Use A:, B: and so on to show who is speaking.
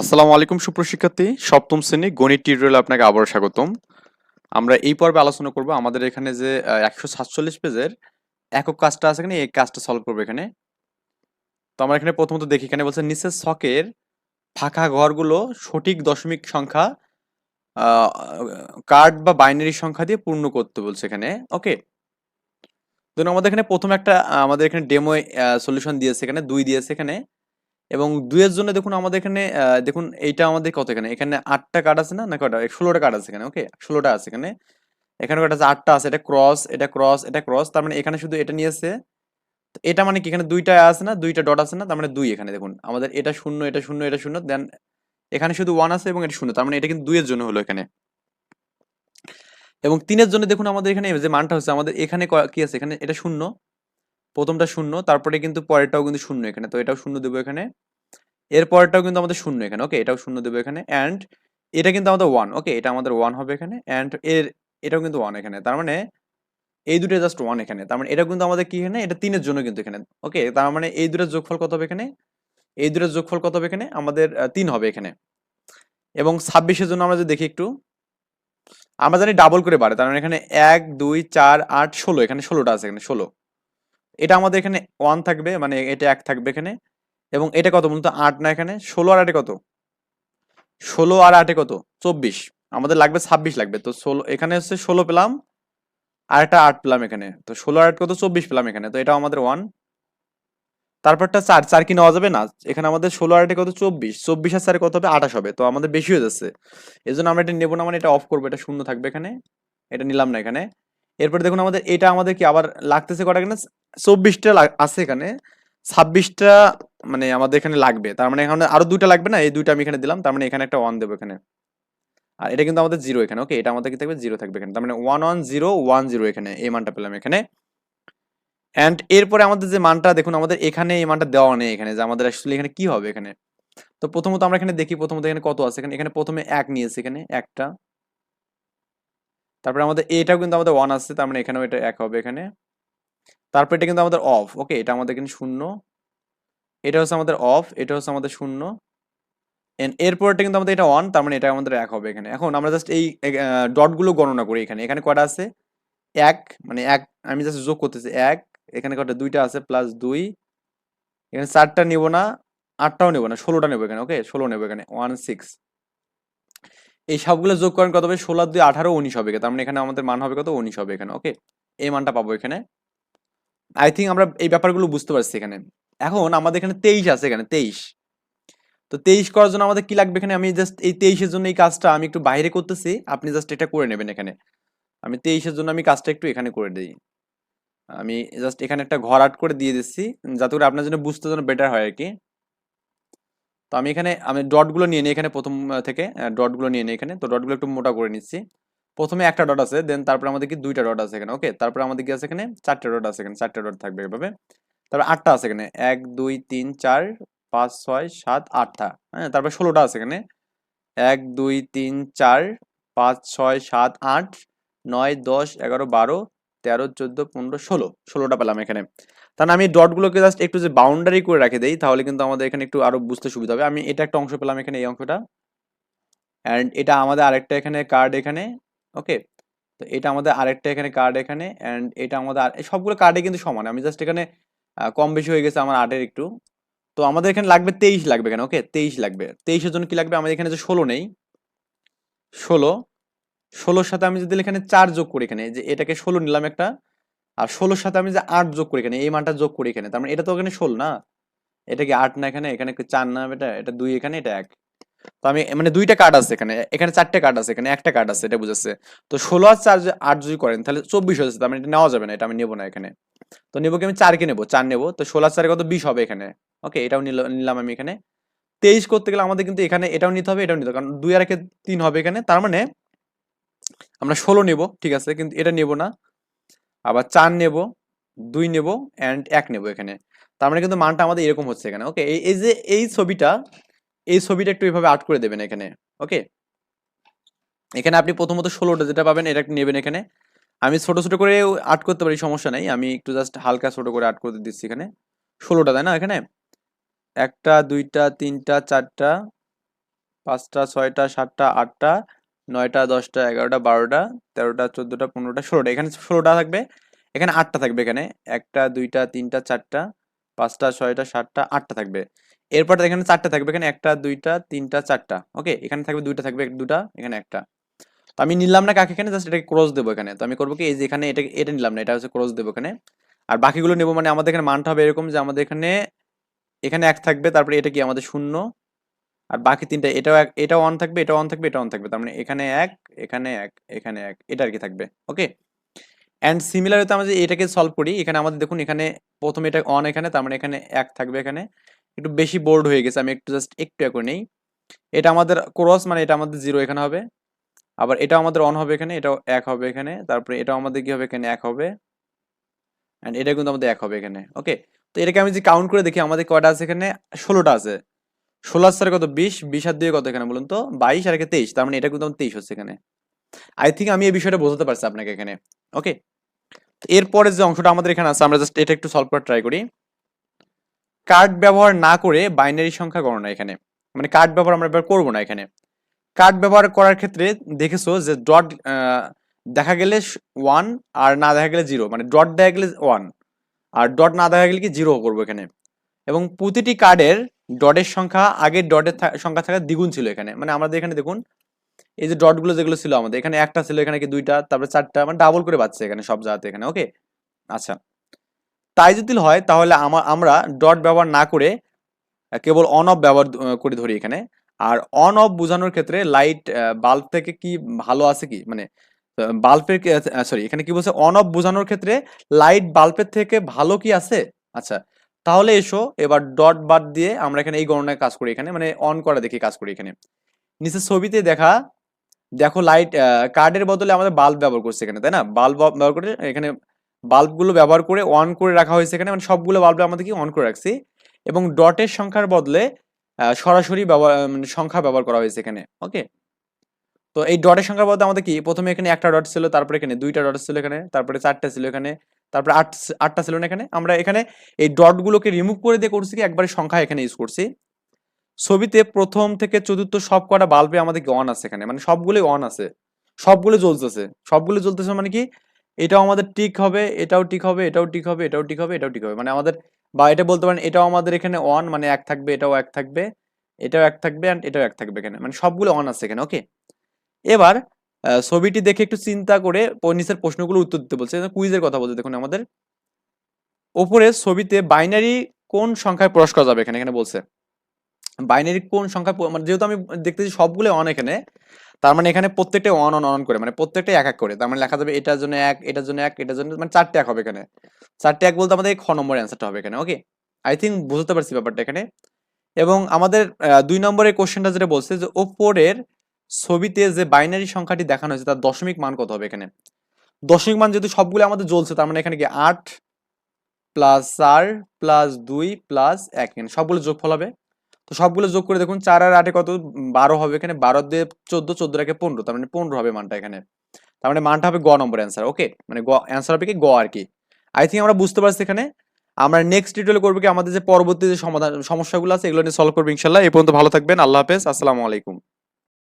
A: আসসালামু আলাইকুম সুপ্রশিক্ষার্থী সপ্তম শ্রেণী গণিত টিউটোরিয়ালে আপনাকে আবার স্বাগতম আমরা এই পর্বে আলোচনা করব আমাদের এখানে যে একশো সাতচল্লিশ পেজের একক কাজটা আছে এখানে এই কাজটা সলভ করবো এখানে তো আমরা এখানে প্রথমত দেখি এখানে বলছে নিচের শখের ফাঁকা ঘরগুলো সঠিক দশমিক সংখ্যা কার্ড বা বাইনারি সংখ্যা দিয়ে পূর্ণ করতে বলছে এখানে ওকে ধরুন আমাদের এখানে প্রথম একটা আমাদের এখানে ডেমো সলিউশন দিয়েছে এখানে দুই দিয়েছে এখানে এবং দুইয়ের জন্য দেখুন আমাদের এখানে দেখুন এইটা আমাদের কত এখানে এখানে আটটা কার্ড আছে না না কটা ষোলোটা কার্ড আছে এখানে ওকে ষোলোটা আছে এখানে এখানে কটা আছে আটটা আছে এটা ক্রস এটা ক্রস এটা ক্রস তার মানে এখানে শুধু এটা নিয়েছে এটা মানে কি এখানে দুইটা আছে না দুইটা ডট আছে না তার মানে দুই এখানে দেখুন আমাদের এটা শূন্য এটা শূন্য এটা শূন্য দেন এখানে শুধু ওয়ান আছে এবং এটা শূন্য তার মানে এটা কিন্তু দুইয়ের জন্য হলো এখানে এবং তিনের জন্য দেখুন আমাদের এখানে যে মানটা হচ্ছে আমাদের এখানে কি আছে এখানে এটা শূন্য প্রথমটা শূন্য তারপরে কিন্তু পরেরটাও কিন্তু শূন্য এখানে তো এটাও শূন্য দেবো এখানে এর পরেরটাও কিন্তু আমাদের শূন্য এখানে ওকে এটাও শূন্য দেবো এখানে অ্যান্ড এটা কিন্তু আমাদের ওয়ান ওকে এটা আমাদের ওয়ান হবে এখানে অ্যান্ড এর এটাও কিন্তু ওয়ান এখানে তার মানে এই দুটো জাস্ট ওয়ান এখানে তার মানে এটা কিন্তু আমাদের কি এখানে এটা তিনের জন্য কিন্তু এখানে ওকে তার মানে এই দুটোর যোগফল কত হবে এখানে এই দুটোর যোগফল কত হবে এখানে আমাদের তিন হবে এখানে এবং ছাব্বিশের জন্য আমরা যদি দেখি একটু আমরা জানি ডাবল করে বাড়ে তার মানে এখানে এক দুই চার আট ষোলো এখানে ষোলোটা আছে এখানে ষোলো এটা আমাদের এখানে ওয়ান থাকবে মানে এটা এক থাকবে এখানে এবং এটা কত বলুন তো আট না এখানে ষোলো আর আটে কত ষোলো আর আটে কত চব্বিশ আমাদের লাগবে ছাব্বিশ লাগবে তো ষোলো এখানে হচ্ছে ষোলো পেলাম আর একটা আট পেলাম এখানে তো ষোলো আর আট কত চব্বিশ পেলাম এখানে তো এটা আমাদের ওয়ান তারপরটা চার চার কি নেওয়া যাবে না এখানে আমাদের ষোলো আটে কত চব্বিশ চব্বিশ আর চারে কত হবে আঠাশ হবে তো আমাদের বেশি হয়ে যাচ্ছে এই জন্য আমরা এটা নেবো না মানে এটা অফ করবো এটা শূন্য থাকবে এখানে এটা নিলাম না এখানে এরপরে দেখুন আমাদের এটা আমাদের কি আবার লাগতেছে কটা এখানে চব্বিশটা আছে এখানে ছাব্বিশটা মানে আমাদের এখানে লাগবে তার মানে এখানে আরো দুইটা লাগবে না এই দুইটা আমি এখানে দিলাম তার মানে এখানে একটা ওয়ান দেবো এখানে আর এটা কিন্তু আমাদের জিরো এখানে ওকে এটা আমাদের কি থাকবে জিরো থাকবে এখানে তার মানে one one zero one zero এখানে এই মানটা পেলাম এখানে অ্যান্ড এরপরে আমাদের যে মানটা দেখুন আমাদের এখানে এই মানটা দেওয়া নেই এখানে যে আমাদের আসলে এখানে কি হবে এখানে তো প্রথমত আমরা এখানে দেখি প্রথমত এখানে কত আছে এখানে এখানে প্রথমে এক নিয়েছে এখানে একটা তারপরে আমাদের এটাও কিন্তু আমাদের ওয়ান আসছে তার মানে এখানেও এটা এক হবে এখানে তারপরে এটা কিন্তু আমাদের অফ ওকে এটা আমাদের কিন্তু শূন্য এটা হচ্ছে আমাদের অফ এটা হচ্ছে আমাদের শূন্য এরপরটা কিন্তু আমাদের এটা ওয়ান তার মানে এটা আমাদের এক হবে এখানে এখন আমরা জাস্ট এই ডটগুলো গণনা করি এখানে এখানে কটা আছে এক মানে এক আমি জাস্ট যোগ করতেছি এক এখানে কটা দুইটা আছে প্লাস দুই এখানে চারটা নিবো না আটটাও নেব না ষোলোটা নেবো এখানে ওকে ষোলো নেবো এখানে ওয়ান সিক্স এই সবগুলো যোগ করেন কত হবে ষোলো দুই আঠারো উনিশ হবে তার মানে এখানে আমাদের মান হবে কত উনিশ হবে এখানে ওকে এই মানটা পাবো এখানে আই থিঙ্ক আমরা এই ব্যাপারগুলো বুঝতে পারছি এখানে এখন আমাদের এখানে তেইশ আছে এখানে তেইশ তো তেইশ করার জন্য আমাদের কি লাগবে এখানে আমি জাস্ট এই তেইশের জন্য এই কাজটা আমি একটু বাইরে করতেছি আপনি জাস্ট এটা করে নেবেন এখানে আমি তেইশের জন্য আমি কাজটা একটু এখানে করে দিই আমি জাস্ট এখানে একটা ঘর আট করে দিয়ে দিচ্ছি যাতে করে আপনার জন্য বুঝতে জন্য বেটার হয় আর কি তো আমি এখানে আমি ডটগুলো নিয়ে নিই এখানে প্রথম থেকে ডটগুলো নিয়ে নিই এখানে তো ডটগুলো একটু মোটা করে নিচ্ছি প্রথমে একটা ডট আছে দেন তারপরে আমাদের কি দুইটা ডট আছে এখানে ওকে তারপরে আমাদের কি আছে এখানে চারটে ডট আছে এখানে চারটে ডট থাকবে এভাবে তারপর আটটা আছে এখানে এক দুই তিন চার পাঁচ ছয় সাত আটটা হ্যাঁ তারপরে ষোলোটা আছে এখানে এক দুই তিন চার পাঁচ ছয় সাত আট নয় দশ এগারো বারো তেরো চোদ্দ পনেরো ষোলো ষোলোটা পেলাম এখানে তাহলে আমি ডটগুলোকে জাস্ট একটু যে বাউন্ডারি করে রাখে দেই তাহলে কিন্তু আমাদের এখানে একটু আরও বুঝতে সুবিধা হবে আমি এটা একটা অংশ পেলাম এখানে এই অংশটা অ্যান্ড এটা আমাদের আরেকটা এখানে কার্ড এখানে ওকে তো এটা আমাদের আরেকটা এখানে কার্ড এখানে অ্যান্ড এটা আমাদের সবগুলো কার্ডে কিন্তু সমান আমি জাস্ট এখানে কম বেশি হয়ে গেছে আমার আটের একটু তো আমাদের এখানে লাগবে তেইশ লাগবে এখানে ওকে তেইশ লাগবে তেইশের জন্য কি লাগবে আমাদের এখানে যে ষোলো নেই ষোলো ষোলোর সাথে আমি যদি এখানে চার যোগ করি এখানে যে এটাকে ষোলো নিলাম একটা আর ষোলোর সাথে আমি যে আট যোগ করি এখানে এই মানটা যোগ করি এখানে তার মানে এটা তো এখানে ষোলো না এটা কি আট না এখানে এখানে চার না এটা এটা দুই এখানে এটা এক তো আমি মানে দুইটা কার্ড আছে এখানে এখানে চারটে কার্ড আছে এখানে একটা কার্ড আছে এটা বুঝাচ্ছে তো ষোলো আর চার আট যদি করেন তাহলে চব্বিশ হয়েছে তার মানে এটা নেওয়া যাবে না এটা আমি নেবো না এখানে তো নেবো কি আমি চারকে নেবো চার নেবো তো ষোলো আর চারে কত বিশ হবে এখানে ওকে এটাও নিলাম আমি এখানে তেইশ করতে গেলে আমাদের কিন্তু এখানে এটাও নিতে হবে এটাও নিতে হবে কারণ দুই আর একে তিন হবে এখানে তার মানে আমরা ষোলো নেব ঠিক আছে কিন্তু এটা নেব না আবার চার নেব দুই নেব অ্যান্ড এক নেব এখানে তার মানে কিন্তু মানটা আমাদের এরকম হচ্ছে এখানে ওকে এই যে এই ছবিটা এই ছবিটা একটু এইভাবে আর্ট করে দেবেন এখানে ওকে এখানে আপনি প্রথমত ষোলোটা যেটা পাবেন এটা একটু নেবেন এখানে আমি ছোট ছোট করে আর্ট করতে পারি সমস্যা নেই আমি একটু জাস্ট হালকা ছোট করে আর্ট করে দিচ্ছি এখানে ষোলোটা তাই না এখানে একটা দুইটা তিনটা চারটা পাঁচটা ছয়টা সাতটা আটটা নয়টা দশটা এগারোটা বারোটা তেরোটা চোদ্দোটা পনেরোটা ষোলোটা এখানে ষোলোটা থাকবে এখানে আটটা থাকবে এখানে একটা দুইটা তিনটা চারটা পাঁচটা ছয়টা সাতটা আটটা থাকবে এরপর এখানে চারটা থাকবে এখানে একটা দুইটা তিনটা চারটা ওকে এখানে থাকবে দুইটা থাকবে দুটা এখানে একটা তো আমি নিলাম না কাকে এখানে জাস্ট এটাকে ক্রস দেবো এখানে তো আমি করবো কি এই যে এখানে এটা এটা নিলাম না এটা হচ্ছে ক্রস দেবো এখানে আর বাকিগুলো নেবো মানে আমাদের এখানে মানটা হবে এরকম যে আমাদের এখানে এখানে এক থাকবে তারপরে এটা কি আমাদের শূন্য আর বাকি তিনটা এটাও এক এটা অন থাকবে এটা অন থাকবে এটা অন থাকবে তার মানে এখানে এক এখানে এক এখানে এক এটা আর কি থাকবে ওকে অ্যান্ড সিমিলারলি আমরা যে এটাকে সলভ করি এখানে আমাদের দেখুন এখানে প্রথমে এটা অন এখানে তার মানে এখানে এক থাকবে এখানে একটু বেশি বোর্ড হয়ে গেছে আমি একটু জাস্ট একটু এক নেই এটা আমাদের ক্রস মানে এটা আমাদের জিরো এখানে হবে আবার এটা আমাদের অন হবে এখানে এটাও এক হবে এখানে তারপরে এটাও আমাদের কি হবে এখানে এক হবে অ্যান্ড এটা কিন্তু আমাদের এক হবে এখানে ওকে তো এটাকে আমি যদি কাউন্ট করে দেখি আমাদের কয়টা আছে এখানে ষোলোটা আছে ষোলো আর কত বিশ বিশ আর দিয়ে কত এখানে বলুন তো বাইশ আর একে তেইশ তার মানে এটা কিন্তু আমার তেইশ হচ্ছে এখানে আই থিঙ্ক আমি এই বিষয়টা বোঝাতে পারছি আপনাকে এখানে ওকে এরপরে যে অংশটা আমাদের এখানে আছে আমরা জাস্ট এটা একটু সলভ করার ট্রাই করি কার্ড ব্যবহার না করে বাইনারি সংখ্যা গণনা এখানে মানে কার্ড ব্যবহার আমরা ব্যবহার করবো না এখানে কার্ড ব্যবহার করার ক্ষেত্রে দেখেছো যে ডট দেখা গেলে ওয়ান আর না দেখা গেলে জিরো মানে ডট দেখা গেলে ওয়ান আর ডট না দেখা গেলে কি জিরো করবো এখানে এবং প্রতিটি কার্ডের ডটের সংখ্যা আগের ডটের সংখ্যা থাকা দ্বিগুণ ছিল এখানে মানে আমাদের এখানে দেখুন এই যে ডটগুলো যেগুলো ছিল আমাদের এখানে একটা ছিল এখানে কি দুইটা তারপরে চারটা মানে ডাবল করে বাচ্ছে এখানে সব জায়গাতে এখানে ওকে আচ্ছা তাই যদি হয় তাহলে আমরা ডট ব্যবহার না করে কেবল অন অফ ব্যবহার করে ধরি এখানে আর অন অফ বোঝানোর ক্ষেত্রে লাইট বাল্ব থেকে কি ভালো আছে কি মানে বাল্বের সরি এখানে কি বলছে অন অফ বোঝানোর ক্ষেত্রে লাইট বাল্বের থেকে ভালো কি আছে আচ্ছা তাহলে এসো এবার ডট বাদ দিয়ে আমরা এখানে এই গণনায় কাজ করি এখানে মানে অন করা দেখে কাজ করি এখানে নিচে ছবিতে দেখা দেখো লাইট কার্ডের বদলে আমাদের বাল্ব ব্যবহার করছে এখানে তাই না বাল্ব ব্যবহার করে এখানে বাল্বগুলো ব্যবহার করে অন করে রাখা হয়েছে এখানে মানে সবগুলো বাল্ব আমাদের কি অন করে রাখছি এবং ডটের সংখ্যার বদলে সরাসরি ব্যবহার মানে সংখ্যা ব্যবহার করা হয়েছে এখানে ওকে তো এই ডটের সংখ্যার বদলে আমাদের কি প্রথমে এখানে একটা ডট ছিল তারপরে এখানে দুইটা ডট ছিল এখানে তারপরে চারটা ছিল এখানে তারপরে আট আটটা ছিল না এখানে আমরা এখানে এই ডটগুলোকে রিমুভ করে দিয়ে করছি কি একবারে সংখ্যা এখানে ইউজ করছি ছবিতে প্রথম থেকে চতুর্থ সব কটা বাল্বে আমাদের অন আছে এখানে মানে সবগুলোই অন আছে সবগুলো জ্বলতেছে সবগুলো জ্বলতেছে মানে কি এটাও আমাদের টিক হবে এটাও টিক হবে এটাও টিক হবে এটাও টিক হবে এটাও টিক হবে মানে আমাদের বা এটা বলতে পারেন এটাও আমাদের এখানে অন মানে এক থাকবে এটাও এক থাকবে এটাও এক থাকবে অ্যান্ড এটাও এক থাকবে এখানে মানে সবগুলো অন আছে এখানে ওকে এবার ছবিটি দেখে একটু চিন্তা করে নিচের প্রশ্নগুলো উত্তর দিতে বলছে কুইজের কথা বলছে দেখুন আমাদের ওপরে ছবিতে বাইনারি কোন সংখ্যায় প্রকাশ করা যাবে এখানে এখানে বলছে বাইনারি কোন সংখ্যা মানে যেহেতু আমি দেখতেছি সবগুলো অন এখানে তার মানে এখানে প্রত্যেকটা অন অন অন করে মানে প্রত্যেকটা এক এক করে তার মানে লেখা যাবে এটার জন্য এক এটার জন্য এক এটার জন্য মানে চারটে এক হবে এখানে চারটে এক বলতে আমাদের ছ নম্বরের অ্যান্সারটা হবে এখানে ওকে আই থিঙ্ক বুঝতে পারছি ব্যাপারটা এখানে এবং আমাদের দুই নম্বরের কোশ্চেনটা যেটা বলছে যে ওপরের ছবিতে যে বাইনারি সংখ্যাটি দেখানো হয়েছে তার দশমিক মান কত হবে এখানে দশমিক মান যেহেতু সবগুলো আমাদের জ্বলছে তার মানে এখানে কি আট প্লাস চার প্লাস দুই প্লাস এক এখানে সবগুলো ফল হবে তো সবগুলো যোগ করে দেখুন চার আর আটে কত বারো হবে এখানে বারো দিয়ে চোদ্দ চোদ্দ রাখে পনেরো তার মানে পনেরো হবে মানটা এখানে তার মানে মানটা হবে গ নম্বর অ্যান্সার ওকে মানে গ অ্যান্সার হবে কি গ আর কি আই থিঙ্ক আমরা বুঝতে পারছি এখানে আমরা নেক্সট ডিটেল করবো কি আমাদের যে পরবর্তী যে সমাধান সমস্যাগুলো আছে এগুলো নিয়ে সলভ করবো ইনশাল্লাহ এই পর্যন্ত ভালো থাকবেন আল্লাহ হাফেজ আসসালামু আলাইকুম